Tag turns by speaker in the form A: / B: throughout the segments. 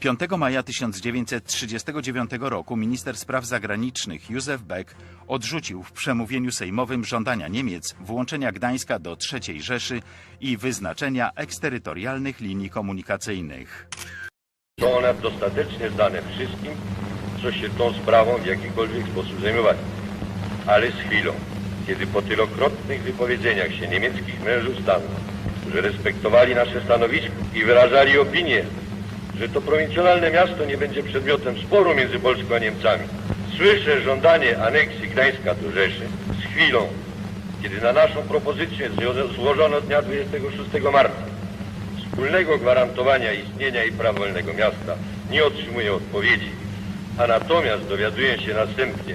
A: 5 maja 1939 roku minister spraw zagranicznych Józef Beck odrzucił w przemówieniu sejmowym żądania Niemiec włączenia Gdańska do III Rzeszy i wyznaczenia eksterytorialnych linii komunikacyjnych.
B: Są one dostatecznie znane wszystkim, co się tą sprawą w jakikolwiek sposób zajmowali. Ale z chwilą, kiedy po tylokrotnych wypowiedzeniach się niemieckich mężów stanu, którzy respektowali nasze stanowisko i wyrażali opinię, że to prowincjonalne miasto nie będzie przedmiotem sporu między Polską a Niemcami, słyszę żądanie aneksji Gdańska do Rzeszy z chwilą, kiedy na naszą propozycję zło- złożono dnia 26 marca wspólnego gwarantowania istnienia i praw wolnego miasta nie otrzymuje odpowiedzi, a natomiast dowiaduję się następnie,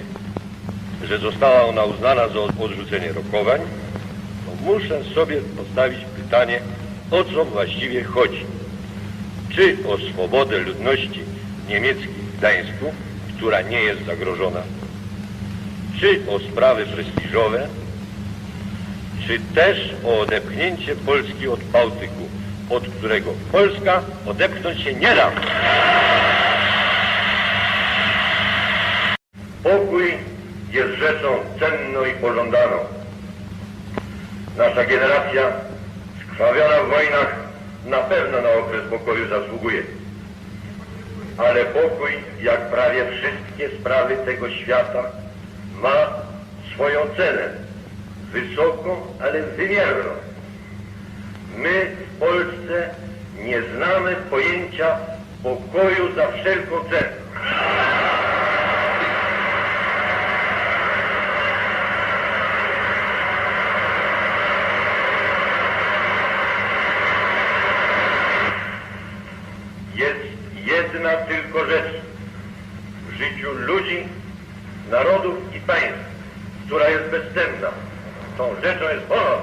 B: że została ona uznana za odrzucenie rokowań, to muszę sobie postawić pytanie, o co właściwie chodzi. Czy o swobodę ludności niemieckiej w Gdańsku, która nie jest zagrożona? Czy o sprawy prestiżowe? czy też o odepchnięcie Polski od Bałtyku, od którego Polska odepchnąć się nie da. Pokój jest rzeczą cenną i pożądaną. Nasza generacja skrwawiona w wojnach na pewno na okres pokoju zasługuje. Ale pokój, jak prawie wszystkie sprawy tego świata, ma swoją cenę wysoką, ale wymierną. My w Polsce nie znamy pojęcia pokoju za wszelką cenę. Jest jedna tylko rzecz w życiu ludzi, narodów i państw, która jest bezcenna. Tą rzeczą jest honor.